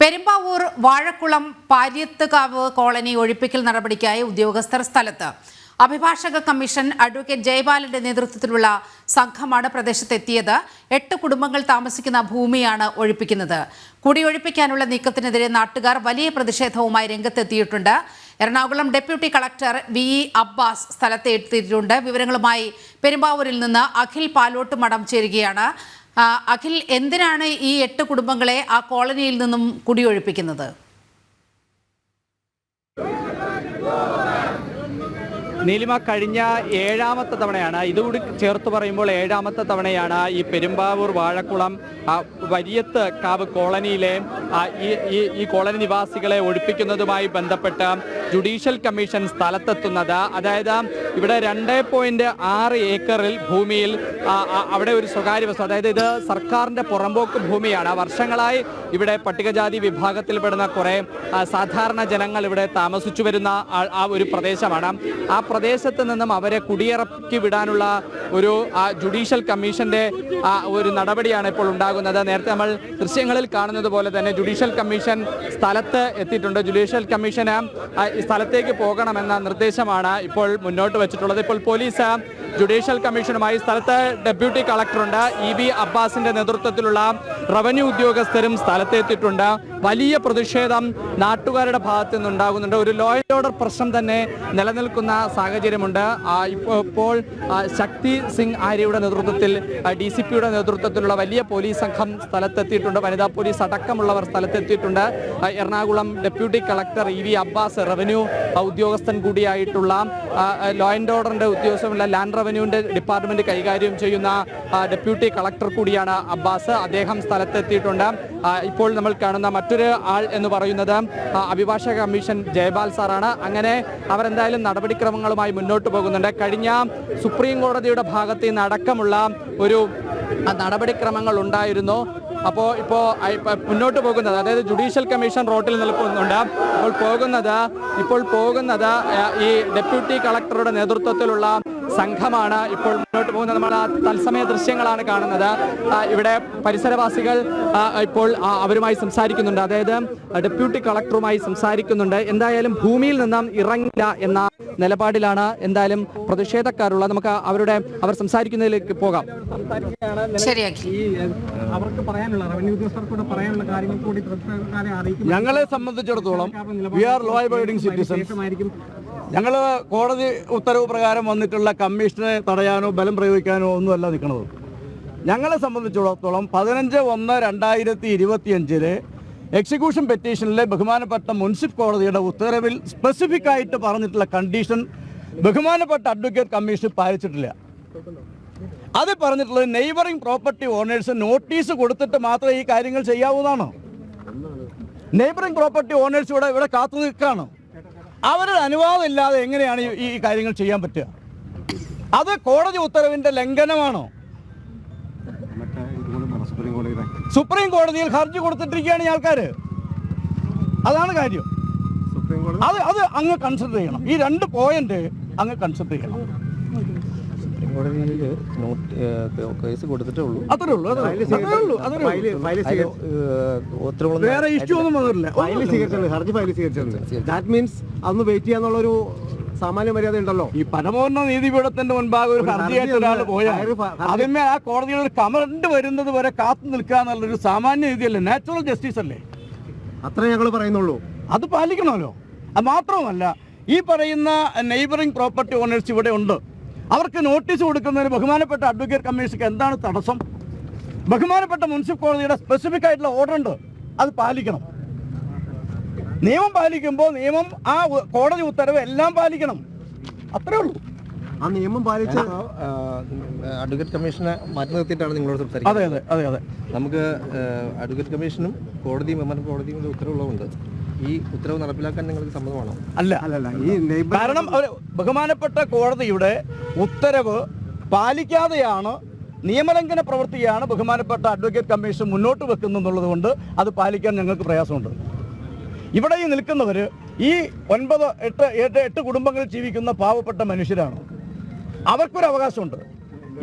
Perumbavoor Vazhakulam പാര്യത്തുകാവ് colony ഒഴിപ്പിക്കൽ നടപടിക്കായി ഉദ്യോഗസ്ഥർ സ്ഥലത്ത്. അഭിഭാഷക കമ്മീഷൻ അഡ്വക്കേറ്റ് ജയപാലന്റെ നേതൃത്വത്തിലുള്ള സംഘമാണ് പ്രദേശത്തെത്തിയത്. എട്ട് കുടുംബങ്ങൾ താമസിക്കുന്ന ഭൂമിയാണ് ഒഴിപ്പിക്കുന്നത്. കുടിയൊഴിപ്പിക്കാനുള്ള നീക്കത്തിനെതിരെ നാട്ടുകാർ വലിയ പ്രതിഷേധവുമായി രംഗത്തെത്തിയിട്ടുണ്ട്. Ernakulam deputy collector V E Abbas സ്ഥലത്തെത്തിയിട്ടുണ്ട്. വിവരങ്ങളുമായി പെരുമ്പാവൂരിൽ നിന്ന് അഖിൽ പാലോട്ട് മഠം ചേരുകയാണ്. അഖിൽ എന്തിനാണ് ഈ എട്ട് കുടുംബങ്ങളെ ആ കോളനിയിൽ നിന്നും കുടിയൊഴിപ്പിക്കുന്നത്? നീലിമ കഴിഞ്ഞ ഏഴാമത്തെ തവണയാണ്. ഇതുകൂടി ചേർത്ത് പറയുമ്പോൾ ഏഴാമത്തെ തവണയാണ് ഈ പെരുമ്പാവൂർ വാഴക്കുളം വരിയത്ത് കാവ് കോളനിയിലെ ഈ ഈ- കോളനി നിവാസികളെ ഒഴിപ്പിക്കുന്നതുമായി ബന്ധപ്പെട്ട് ജുഡീഷ്യൽ കമ്മീഷൻ സ്ഥലത്തെത്തുന്നത്. അതായത് ഇവിടെ രണ്ട് പോയിന്റ് ആറ് ഏക്കറിൽ ഭൂമിയിൽ അവിടെ ഒരു സ്വകാര്യ വസ്തു അതായത് ഇത് സർക്കാരിന്റെ പുറമ്പോക്ക് ഭൂമിയാണ്. വർഷങ്ങളായി ഇവിടെ പട്ടികജാതി വിഭാഗത്തിൽപ്പെടുന്ന കുറെ സാധാരണ ജനങ്ങൾ ഇവിടെ താമസിച്ചു വരുന്ന ആ ഒരു പ്രദേശമാണ്. ആ പ്രദേശത്ത് നിന്നും അവരെ കുടിയിറക്കി വിടാനുള്ള ഒരു ജുഡീഷ്യൽ കമ്മീഷന്റെ ഒരു നടപടിയാണ് ഇപ്പോൾ ഉണ്ടാകുന്നത്. നേരത്തെ നമ്മൾ ദൃശ്യങ്ങളിൽ കാണുന്നത് പോലെ തന്നെ ജുഡീഷ്യൽ കമ്മീഷൻ സ്ഥലത്ത് എത്തിയിട്ടുണ്ട്. ജുഡീഷ്യൽ കമ്മീഷന് സ്ഥലത്തേക്ക് പോകണമെന്ന നിർദ്ദേശമാണ് ഇപ്പോൾ മുന്നോട്ട് വെച്ചിട്ടുള്ളത്. ഇപ്പോൾ പോലീസ് ജുഡീഷ്യൽ കമ്മീഷനുമായി സ്ഥലത്ത് ഡെപ്യൂട്ടി കളക്ടറുണ്ട്. ഇ ബി അബ്ബാസിന്റെ നേതൃത്വത്തിലുള്ള റവന്യൂ ഉദ്യോഗസ്ഥരും സ്ഥലത്തെത്തിയിട്ടുണ്ട്. വലിയ പ്രതിഷേധം നാട്ടുകാരുടെ ഭാഗത്തു നിന്നുണ്ടാകുന്നുണ്ട് ഒരു ലോ ആൻഡ് ഓർഡർ പ്രശ്നം തന്നെ നിലനിൽക്കുന്ന സാഹചര്യമുണ്ട്. ഇപ്പോൾ ശക്തി സിംഗ് ആര്യയുടെ നേതൃത്വത്തിൽ ഡി സി പിയുടെ നേതൃത്വത്തിലുള്ള വലിയ പോലീസ് സംഘം സ്ഥലത്തെത്തിയിട്ടുണ്ട്. വനിതാ പോലീസ് അടക്കമുള്ളവർ സ്ഥലത്തെത്തിയിട്ടുണ്ട്. Ernakulam deputy collector E V Abbas revenue ഉദ്യോഗസ്ഥൻ കൂടിയായിട്ടുള്ള ലോ ആൻഡ് ഓർഡറിന്റെ ഉദ്യോഗസ്ഥമുള്ള ലാൻഡ് റവന്യൂവിന്റെ ഡിപ്പാർട്ട്മെന്റ് കൈകാര്യം ചെയ്യുന്ന ഡെപ്യൂട്ടി കളക്ടർ കൂടിയാണ് അബ്ബാസ്. അദ്ദേഹം സ്ഥലത്തെത്തിയിട്ടുണ്ട്. ഇപ്പോൾ നമ്മൾ കാണുന്ന മറ്റൊരു ആൾ എന്ന് പറയുന്നത് അഭിഭാഷക കമ്മീഷൻ ജയപാൽ സാറാണ്. അങ്ങനെ അവരെന്തായാലും നടപടിക്രമങ്ങളുമായി മുന്നോട്ട് പോകുന്നുണ്ട്. കഴിഞ്ഞ സുപ്രീം കോടതിയുടെ ഭാഗത്ത് നിന്ന് അടക്കമുള്ള ഒരു നടപടിക്രമങ്ങൾ ഉണ്ടായിരുന്നു. അപ്പോൾ ഇപ്പോൾ മുന്നോട്ട് പോകുന്നത് അതായത് ജുഡീഷ്യൽ കമ്മീഷൻ റോട്ടിൽ നിൽക്കുന്നുണ്ട് അപ്പോൾ പോകുന്നത് ഇപ്പോൾ പോകുന്നത് ഈ ഡെപ്യൂട്ടി കളക്ടറുടെ നേതൃത്വത്തിലുള്ള സംഘമാണ് ഇപ്പോൾ മുന്നോട്ട് പോകുന്നത്. നമ്മൾ ആ തത്സമയ ദൃശ്യങ്ങളാണ് കാണുന്നത്. ഇവിടെ പരിസരവാസികൾ ഇപ്പോൾ അവരുമായി സംസാരിക്കുന്നുണ്ട്. അതായത് ഡെപ്യൂട്ടി കളക്ടറുമായി സംസാരിക്കുന്നുണ്ട്. എന്തായാലും ഭൂമിയിൽ നിന്നും ഇറങ്ങില്ല എന്ന നിലപാടിലാണ് എന്തായാലും പ്രതിഷേധക്കാരുള്ളത്. നമുക്ക് അവരുടെ അവർ സംസാരിക്കുന്നതിലേക്ക് പോകാം. അവർക്ക് പറയാനുള്ള റവന്യൂ ഉദ്യോഗസ്ഥർക്കൂടെ പറയാനുള്ള കാര്യങ്ങൾ കൂടി ഞങ്ങളെ സംബന്ധിച്ചിടത്തോളം വി ആർ ലോ ഞങ്ങൾ കോടതി ഉത്തരവ് പ്രകാരം വന്നിട്ടുള്ള കമ്മീഷനെ തടയാനോ ബലം പ്രയോഗിക്കാനോ ഒന്നുമല്ല നിൽക്കുന്നത്. ഞങ്ങളെ സംബന്ധിച്ചിടത്തോളം പതിനഞ്ച് ഒന്ന് രണ്ടായിരത്തി ഇരുപത്തിയഞ്ചിൽ എക്സിക്യൂഷൻ പെറ്റീഷനിലെ ബഹുമാനപ്പെട്ട മുൻസിഫ് കോടതിയുടെ ഉത്തരവിൽ സ്പെസിഫിക് ആയിട്ട് പറഞ്ഞിട്ടുള്ള കണ്ടീഷൻ ബഹുമാനപ്പെട്ട അഡ്വക്കേറ്റ് കമ്മീഷൻ പാലിച്ചിട്ടില്ല. അത് പറഞ്ഞിട്ടുള്ളത് നെയ്ബറിംഗ് പ്രോപ്പർട്ടി ഓണേഴ്സ് നോട്ടീസ് കൊടുത്തിട്ട് മാത്രമേ ഈ കാര്യങ്ങൾ ചെയ്യാവുന്നതാണോ നെയ്ബറിംഗ് പ്രോപ്പർട്ടി ഓണേഴ്സ് ഇവിടെ ഇവിടെ കാത്തു നിൽക്കുകയാണ്. അവരുടെ അനുവാദം ഇല്ലാതെ എങ്ങനെയാണ് ഈ- കാര്യങ്ങൾ ചെയ്യാൻ പറ്റുക? അത് കോടതി ഉത്തരവിന്റെ ലംഘനമാണോ? സുപ്രീം കോടതിയിൽ ഹർജി കൊടുത്തിട്ടിരിക്കുകയാണ് ഈ ആൾക്കാര്. അതാണ് കാര്യം. അത് അത് അങ്ങ് കൺസിഡർ ചെയ്യണം. ഈ രണ്ട് പോയിന്റ് അങ്ങ് കൺസിഡർ ചെയ്യണം. കോടതിയിൽ നോട്ട് കേസ് കൊടുത്തിട്ടേ ഉള്ളൂ. അത്രേ ഉള്ളൂ അത്രേ ഉള്ളൂ. അത്രേ ഉള്ളൂ വേറെ ഇഷ്യൂ ഒന്നും വന്നിട്ടില്ല ഫയൽ സ്വീകരിച്ചിട്ടുണ്ട് ഹർജി ഫയൽ സ്വീകരിച്ചിട്ടുണ്ട് ദാറ്റ് മീൻസ് അന്ന് വെയിറ്റ് ചെയ്യാന്നുള്ളൊരു സാമാന്യ മര്യാദ ഉണ്ടല്ലോ. ഈ പരമോന്നത നീതിപീഠത്തിന്റെ മുൻപാകെ ഒരു ഹർജിയായിട്ട് ഒരാൾ പോയാൽ ഹർജി- ആ കോടതിയിൽ ഒരു കമന്റ് വരുന്നത് വരെ കാത്തു നിൽക്കുക എന്നുള്ളൊരു സാമാന്യ നീതിയല്ലേ നാച്ചുറൽ ജസ്റ്റിസ് അല്ലേ? അത്ര ഞങ്ങൾ പറയുന്നുള്ളൂ. അത് പാലിക്കണമല്ലോ. അത് മാത്രമല്ല ഈ പറയുന്ന നെയ്ബറിംഗ് പ്രോപ്പർട്ടി ഓണേഴ്സ് ഇവിടെ ഉണ്ട്. അവർക്ക് നോട്ടീസ് കൊടുക്കുന്നതിന് ബഹുമാനപ്പെട്ട അഡ്വക്കേറ്റ് കമ്മീഷക്ക് എന്താണ് തടസ്സം? ബഹുമാനപ്പെട്ട മുനിസിപ്പൽ കോടതിയുടെ സ്പെസിഫിക് ആയിട്ടുള്ള ഓർഡർ ഉണ്ട്. അത് പാലിക്കണം. നിയമം പാലിക്കുമ്പോൾ നിയമം ആ കോടതി ഉത്തരവ് എല്ലാം പാലിക്കണം. അത്രേ ഉള്ളൂ. ആ നിയമം പാലിച്ച അഡ്വക്കേറ്റ് കമ്മീഷനെ മാറ്റി നിർത്തിയിട്ടാണ് നിങ്ങളോട് അതെ സംസാരിക്കുന്നത്. അതെ അതെ അതെ നമുക്ക് അഡ്വക്കേറ്റ് കമ്മീഷനും കോടതിയും ബഹുമാന കോടതിയും ഉത്തരവുള്ളതുകൊണ്ട് ഈ ഉത്തരവ് നടപ്പിലാക്കാൻ നിങ്ങൾക്ക് സമ്മതമാണോ? അല്ല. അല്ലല്ല ഈ കാരണം അവർ ബഹുമാനപ്പെട്ട കോടതിയുടെ ഉത്തരവ് പാലിക്കാതെയാണ് നിയമലംഘന പ്രവൃത്തിയാണ് ബഹുമാനപ്പെട്ട അഡ്വക്കേറ്റ് കമ്മീഷൻ മുന്നോട്ട് വെക്കുന്നുള്ളത് കൊണ്ട് അത് പാലിക്കാൻ ഞങ്ങൾക്ക് പ്രയാസമുണ്ട്. ഇവിടെ ഈ നിൽക്കുന്നവർ ഈ ഒൻപത് എട്ട് എട്ട് എട്ട് കുടുംബങ്ങളിൽ ജീവിക്കുന്ന പാവപ്പെട്ട മനുഷ്യരാണ്. അവർക്കൊരു അവകാശമുണ്ട്.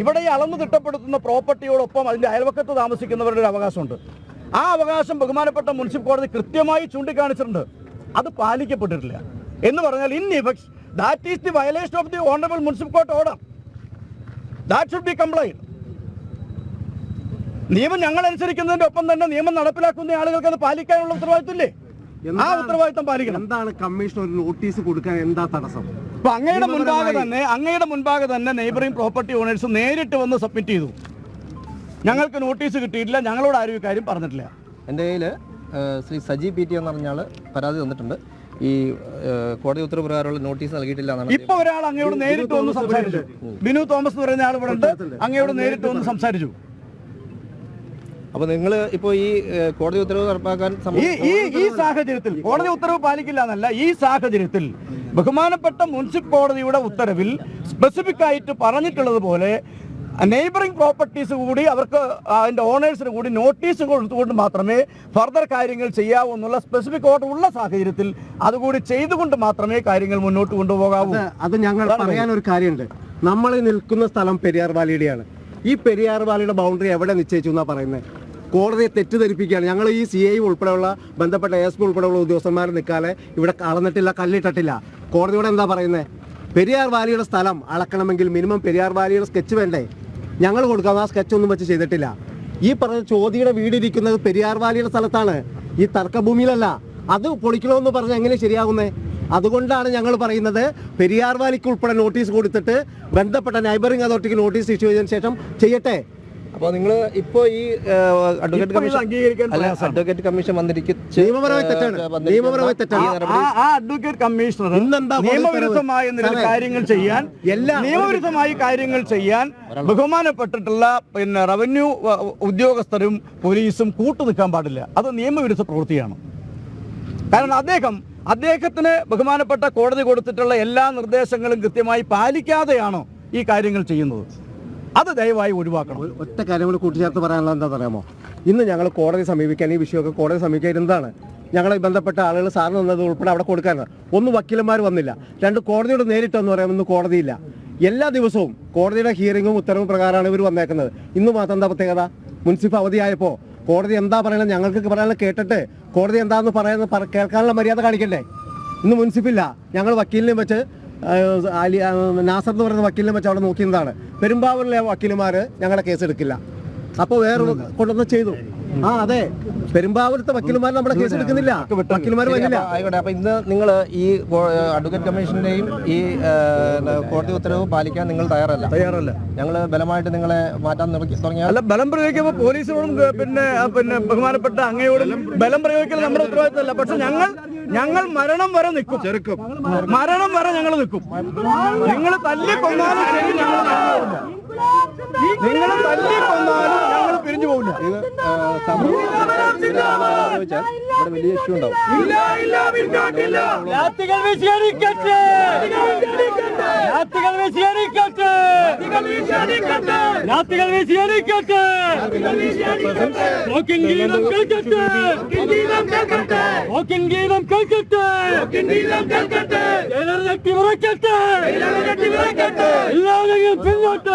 ഇവിടെ ഈ അളന്നു തിട്ടപ്പെടുത്തുന്ന പ്രോപ്പർട്ടിയോടൊപ്പം അതിന്റെ അയൽവക്കത്ത് താമസിക്കുന്നവരുടെ ഒരു അവകാശമുണ്ട്. ആ അവകാശം ബഹുമാനപ്പെട്ട മുനിസിപ്പൽ കോടതി കൃത്യമായി ചൂണ്ടിക്കാണിച്ചിട്ടുണ്ട്. അത് പാലിക്കപ്പെട്ടിട്ടില്ല. എന്ന് പറഞ്ഞാൽ in effects that is the violation of the honourable municipal court order that should be compliant നിയമം ഞങ്ങൾ അനുസരിക്കുന്നതിന്റെ ഒപ്പം തന്നെ നിയമം നടപ്പിലാക്കുന്ന ആളുകൾക്ക് അത് പാലിക്കാനുള്ള ഉത്തരവാദിത്തമില്ലേ? ആ ഉത്തരവാദിത്തം പാലിക്കണം. എന്താണ് കമ്മീഷൻ ഒരു നോട്ടീസ് കൊടുക്കാൻ എന്താ തടസ്സം? അപ്പൊ അങ്ങയുടെ മുൻപാകെ തന്നെ അങ്ങയുടെ മുൻപാകെ തന്നെ നെയ്ബറിംഗ് പ്രോപ്പർട്ടി ഓണേഴ്സ് നേരിട്ട് വന്ന് സബ്മിറ്റ് ചെയ്തു. ഞങ്ങൾക്ക് നോട്ടീസ് കിട്ടിയിട്ടില്ല. ഞങ്ങളോട് ആരും ഇക്കാര്യം കാര്യം പറഞ്ഞിട്ടില്ല. എന്റെ കയ്യിൽ ശ്രീ സജി പി ടി എന്ന് പറഞ്ഞാൽ പരാതി തന്നിട്ടുണ്ട്. ഈ കോടതി ഉത്തരവ് പ്രകാരമുള്ള നോട്ടീസ് നൽകിയിട്ടില്ല എന്നാണ് ഇപ്പൊ ഒരാൾ അങ്ങയോട് നേരിട്ട് വന്ന് സംസാരിച്ചു. ബിനു തോമസ് എന്ന് പറയുന്ന ആൾ ഇവിടെ ഉണ്ട് അങ്ങയോട് നേരിട്ട് വന്ന് സംസാരിച്ചു. അപ്പൊ നിങ്ങൾ ഇപ്പോ ഈ കോടതി ഉത്തരവ് നടപ്പാക്കാൻ ഈ ഈ ഈ സാഹചര്യത്തിൽ കോടതി ഉത്തരവ് പാലിക്കില്ല എന്നല്ല ഈ സാഹചര്യത്തിൽ ബഹുമാനപ്പെട്ട മുനിസിപ്പൽ കോടതിയുടെ ഉത്തരവിൽ സ്പെസിഫിക് ആയിട്ട് പറഞ്ഞിട്ടുള്ളത് പോലെ നെയ്ബറിംഗ് പ്രോപ്പർട്ടീസ് കൂടി അവർക്ക് അതിന്റെ ഓണേഴ്സിന് കൂടി നോട്ടീസ് കൊടുത്തുകൊണ്ട് മാത്രമേ ഫർദർ കാര്യങ്ങൾ ചെയ്യാവൂ എന്നുള്ള സ്പെസിഫിക് ഓർഡർ ഉള്ള സാഹചര്യത്തിൽ അതുകൂടി ചെയ്തുകൊണ്ട് മാത്രമേ കാര്യങ്ങൾ മുന്നോട്ട് കൊണ്ടുപോകാവൂ. അത് ഞങ്ങൾ പറയാൻ ഒരു കാര്യമുണ്ട്. നമ്മൾ നിൽക്കുന്ന സ്ഥലം പെരിയാർ വാലിയുടെയാണ്. ഈ പെരിയാർ വാലിയുടെ ബൗണ്ടറി എവിടെ നിശ്ചയിച്ചു എന്നാണ് പറയുന്നത് കോടതിയെ തെറ്റിദ്ധരിപ്പിക്കുകയാണ്. ഞങ്ങൾ ഈ സി ഐ ഉൾപ്പെടെയുള്ള ബന്ധപ്പെട്ട എസ് പി ഉൾപ്പെടെയുള്ള ഉദ്യോഗസ്ഥന്മാർ നിൽക്കാതെ ഇവിടെ അളന്നിട്ടില്ല കല്ലിട്ടിട്ടില്ല. കോടതിയോടെ എന്താ പറയുന്നത് പെരിയാർ വാലിയുടെ സ്ഥലം അളക്കണമെങ്കിൽ മിനിമം പെരിയാർ വാലിയുടെ സ്കെച്ച് വേണ്ടേ? ഞങ്ങൾ കൊടുക്കാം ആ സ്കെച്ച് ഒന്നും വെച്ച് ചെയ്തിട്ടില്ല. ഈ പറഞ്ഞ ചോദ്യയുടെ വീട് ഇരിക്കുന്നത് പെരിയാർ വാലിയുടെ സ്ഥലത്താണ്. ഈ തർക്കഭൂമിയിലല്ല. അത് പൊളിക്കണമെന്ന് പറഞ്ഞാൽ എങ്ങനെ ശരിയാകുന്നേ അതുകൊണ്ടാണ് ഞങ്ങൾ പറയുന്നത് പെരിയാർ വാലിക്ക് ഉൾപ്പെടെ നോട്ടീസ് കൊടുത്തിട്ട് ബന്ധപ്പെട്ട നൈബറിംഗ് അതോറിറ്റിക്ക് നോട്ടീസ് ഇഷ്യൂ ചെയ്തതിനു ശേഷം ചെയ്യട്ടെ? അപ്പോൾ നിങ്ങൾ ഇപ്പോൾ ഈ അഡ്വക്കേറ്റ് കമ്മീഷൻ അല്ല അഡ്വക്കേറ്റ് കമ്മീഷൻ വന്നിരിക്കും നിയമപരമായി തെറ്റാണ്. നിയമപരമായി തെറ്റാണ്. ആ ആ അഡ്വക്കേറ്റ് കമ്മീഷണർ നിയമവിരുദ്ധമായ കാര്യങ്ങൾ ചെയ്യാൻ എല്ലാ- നിയമവിരുദ്ധമായി കാര്യങ്ങൾ ചെയ്യാൻ ബഹുമാനപ്പെട്ടിട്ടുള്ള പിന്നെ റവന്യൂ ഉദ്യോഗസ്ഥരും പോലീസും കൂട്ടു നിൽക്കാൻ പാടില്ല. അത് നിയമവിരുദ്ധ പ്രവൃത്തിയാണ്. കാരണം അദ്ദേഹം അദ്ദേഹത്തിന് ബഹുമാനപ്പെട്ട കോടതി കൊടുത്തിട്ടുള്ള എല്ലാ നിർദ്ദേശങ്ങളും കൃത്യമായി പാലിക്കാതെയാണോ ഈ കാര്യങ്ങൾ ചെയ്യുന്നത്. അത് ദയവായി ഒഴിവാക്കണം. ഒറ്റ കാര്യം കൂടി കൂട്ടിച്ചേർത്ത് പറയാനുള്ള എന്താ പറയാമോ ഇന്ന് ഞങ്ങൾ കോടതി സമീപിക്കാൻ ഈ വിഷയമൊക്കെ കോടതി സമീപിക്കാൻ എന്താണ്? ഞങ്ങളെ ബന്ധപ്പെട്ട ആളുകൾ സാറിന് വന്നത് ഉൾപ്പെടെ അവിടെ കൊടുക്കാനാണ്. ഒന്ന് വക്കീലന്മാർ വന്നില്ല. രണ്ട് കോടതിയോട് നേരിട്ടെന്ന് പറയാം ഇന്ന് കോടതിയില്ല. എല്ലാ ദിവസവും കോടതിയുടെ ഹിയറിങ്ങും ഉത്തരവും പ്രകാരമാണ് ഇവർ വന്നേക്കുന്നത്. ഇന്ന് മാത്രം എന്താ പ്രത്യേകത? മുനിസിപ്പൽ അവധിയായപ്പോൾ കോടതി എന്താ പറയണത് ഞങ്ങൾക്ക് പറയാനുള്ള കേട്ടിട്ട് കോടതി എന്താണെന്ന് പറയുന്നത് കേൾക്കാനുള്ള മര്യാദ കാണിക്കണ്ടേ? ഇന്ന് മുനിസിപ്പില്ല ഞങ്ങൾ വക്കീലിനെ വെച്ച് ആ, അലി നാസർ എന്ന് പറയുന്ന വക്കീലിനെ വെച്ച് അവിടെ നോക്കിയതാണ്. പെരുമ്പാവൂരിലെ വക്കീലുമാർ ഞങ്ങളുടെ കേസ് എടുക്കില്ല. അപ്പോൾ വേറെ കൊണ്ടുവന്ന് ചെയ്തു. ആ അതെ. പെരുമ്പാവൂരത്തെ വക്കീലുമാർ നമ്മുടെ കേസ് എടുക്കുന്നില്ല. വക്കീലുമാർ വരില്ല. അപ്പൊ ആയിക്കോട്ടെ. അപ്പൊ ഇന്ന് നിങ്ങൾ ഈ അഡ്വക്കേറ്റ് കമ്മീഷന്റെയും ഈ കോടതി ഉത്തരവ് പാലിക്കാൻ നിങ്ങൾ തയ്യാറല്ല. തയ്യാറല്ല. ഞങ്ങൾ ബലമായിട്ട് നിങ്ങളെ മാറ്റാൻ തുടങ്ങി- തുടങ്ങിയാൽ അല്ല ബലം പ്രയോഗിക്കുമ്പോൾ പോലീസിനോടും പിന്നെ പിന്നെ ബഹുമാനപ്പെട്ട അങ്ങയോടും ബലം പ്രയോഗിക്കൽ നമ്മുടെ ഉത്തരവാദിത്തമല്ല. പക്ഷെ ഞങ്ങൾ ഞങ്ങൾ മരണം വരെ നിൽക്കും. ചെറുക്കും. മരണം വരെ ഞങ്ങൾ നിൽക്കും. നിങ്ങൾ തല്ലി കൊന്നാലും ശരി ഞങ്ങൾ നിങ്ങൾ തല്ലി കൊന്നാലും ഞങ്ങൾ പിരിഞ്ഞു പോകില്ല ഇത് ചോദിച്ചാൽ ഇവിടെ വലിയ ഇഷ്യൂ ഉണ്ടാവും. എല്ലാവരെയും പിന്നോട്ട്.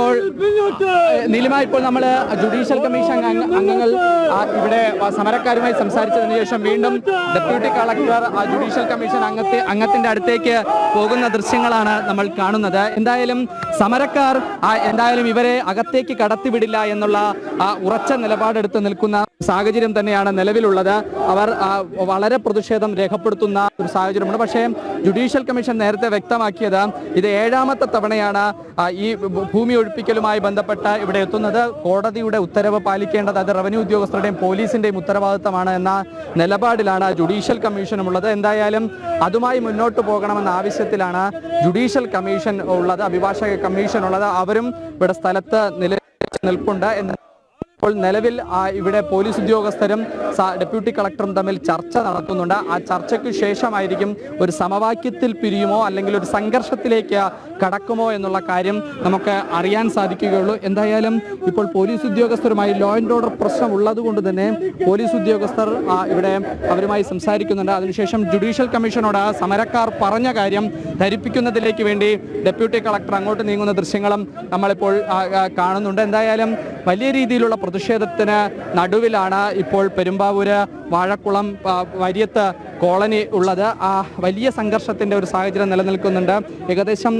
ഇപ്പോൾ നീലിമ ഇപ്പോൾ നമ്മൾ ജുഡീഷ്യൽ കമ്മീഷൻ അംഗങ്ങൾ ഇവിടെ സമരക്കാരുമായി സംസാരിച്ചതിന് ശേഷം വീണ്ടും ഡെപ്യൂട്ടി കളക്ടർ ജുഡീഷ്യൽ കമ്മീഷൻ അംഗത്തെ അംഗത്തിന്റെ അടുത്തേക്ക് പോകുന്ന ദൃശ്യങ്ങളാണ് നമ്മൾ കാണുന്നത്. എന്തായാലും സമരക്കാർ എന്തായാലും ഇവരെ അകത്തേക്ക് കടത്തിവിടില്ല എന്നുള്ള ഉറച്ച നിലപാടെടുത്ത് നിൽക്കുന്ന സാഹചര്യം തന്നെയാണ് നിലവിലുള്ളത്. അവർ വളരെ പ്രതിഷേധം രേഖപ്പെടുത്തുന്ന ഒരു സാഹചര്യമുണ്ട്. പക്ഷേ ജുഡീഷ്യൽ കമ്മീഷൻ നേരത്തെ വ്യക്തമാക്കിയത് ഇത് ഏഴാമത്തെ തവണയാണ് ഈ ഭൂമി ഒഴിപ്പിക്കലുമായി ബന്ധപ്പെട്ട് ഇവിടെ എത്തുന്നത് കോടതിയുടെ ഉത്തരവ് പാലിക്കേണ്ടത് അത് റവന്യൂ ഉദ്യോഗസ്ഥരുടെയും പോലീസിന്റെയും ഉത്തരവാദിത്തമാണ് എന്ന നിലപാടിലാണ് ജുഡീഷ്യൽ കമ്മീഷനുമുള്ളത് എന്തായാലും അതുമായി മുന്നോട്ട് പോകണമെന്ന ആവശ്യത്തിലാണ് ജുഡീഷ്യൽ കമ്മീഷൻ ഉള്ളത് അഭിഭാഷക കമ്മീഷൻ ഉള്ളത്. അവരും ഇവിടെ സ്ഥലത്ത് നില നിൽപ്പുണ്ട്. ഇപ്പോൾ നിലവിൽ ഇവിടെ പോലീസ് ഉദ്യോഗസ്ഥരും ഡെപ്യൂട്ടി കളക്ടറും തമ്മിൽ ചർച്ച നടത്തുന്നുണ്ട്. ആ ചർച്ചയ്ക്ക് ശേഷമായിരിക്കും ഒരു സമവാക്യത്തിൽ പിരിയുമോ അല്ലെങ്കിൽ ഒരു സംഘർഷത്തിലേക്ക് കടക്കുമോ എന്നുള്ള കാര്യം നമുക്ക് അറിയാൻ സാധിക്കുകയുള്ളൂ. എന്തായാലും ഇപ്പോൾ പോലീസ് ഉദ്യോഗസ്ഥരുമായി ലോ ആൻഡ് ഓർഡർ പ്രശ്നം ഉള്ളതുകൊണ്ട് തന്നെ പോലീസ് ഉദ്യോഗസ്ഥർ ഇവിടെ അവരുമായി സംസാരിക്കുന്നുണ്ട്. അതിനുശേഷം ജുഡീഷ്യൽ കമ്മീഷനോട് സമരക്കാർ പറഞ്ഞ കാര്യം ധരിപ്പിക്കുന്നതിലേക്ക് വേണ്ടി ഡെപ്യൂട്ടി കളക്ടർ അങ്ങോട്ട് നീങ്ങുന്ന ദൃശ്യങ്ങളും നമ്മളിപ്പോൾ കാണുന്നുണ്ട്. എന്തായാലും വലിയ രീതിയിലുള്ള പ്രതിഷേധത്തിന് നടുവിലാണ് ഇപ്പോൾ പെരുമ്പാവൂര് വാഴക്കുളം വരിയത്ത് കോളനി ഉള്ളത്. ആ വലിയ സംഘർഷത്തിന്റെ ഒരു സാഹചര്യം നിലനിൽക്കുന്നുണ്ട്. ഏകദേശം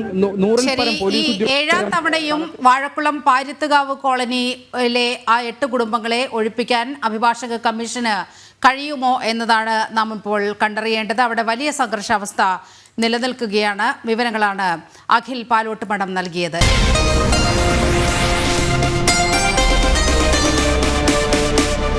ശരി പരം ഈ ഏഴാം തവണയും വാഴക്കുളം പാരിത്തുകാവ് കോളനിയിലെ ആ എട്ട് കുടുംബങ്ങളെ ഒഴിപ്പിക്കാൻ അഭിഭാഷക കമ്മീഷന് കഴിയുമോ എന്നതാണ് നാം ഇപ്പോൾ കണ്ടറിയേണ്ടത്. അവിടെ വലിയ സംഘർഷാവസ്ഥ നിലനിൽക്കുകയാണ്. വിവരങ്ങളാണ് അഖിൽ പാലോട്ട് മഠം നൽകിയത്.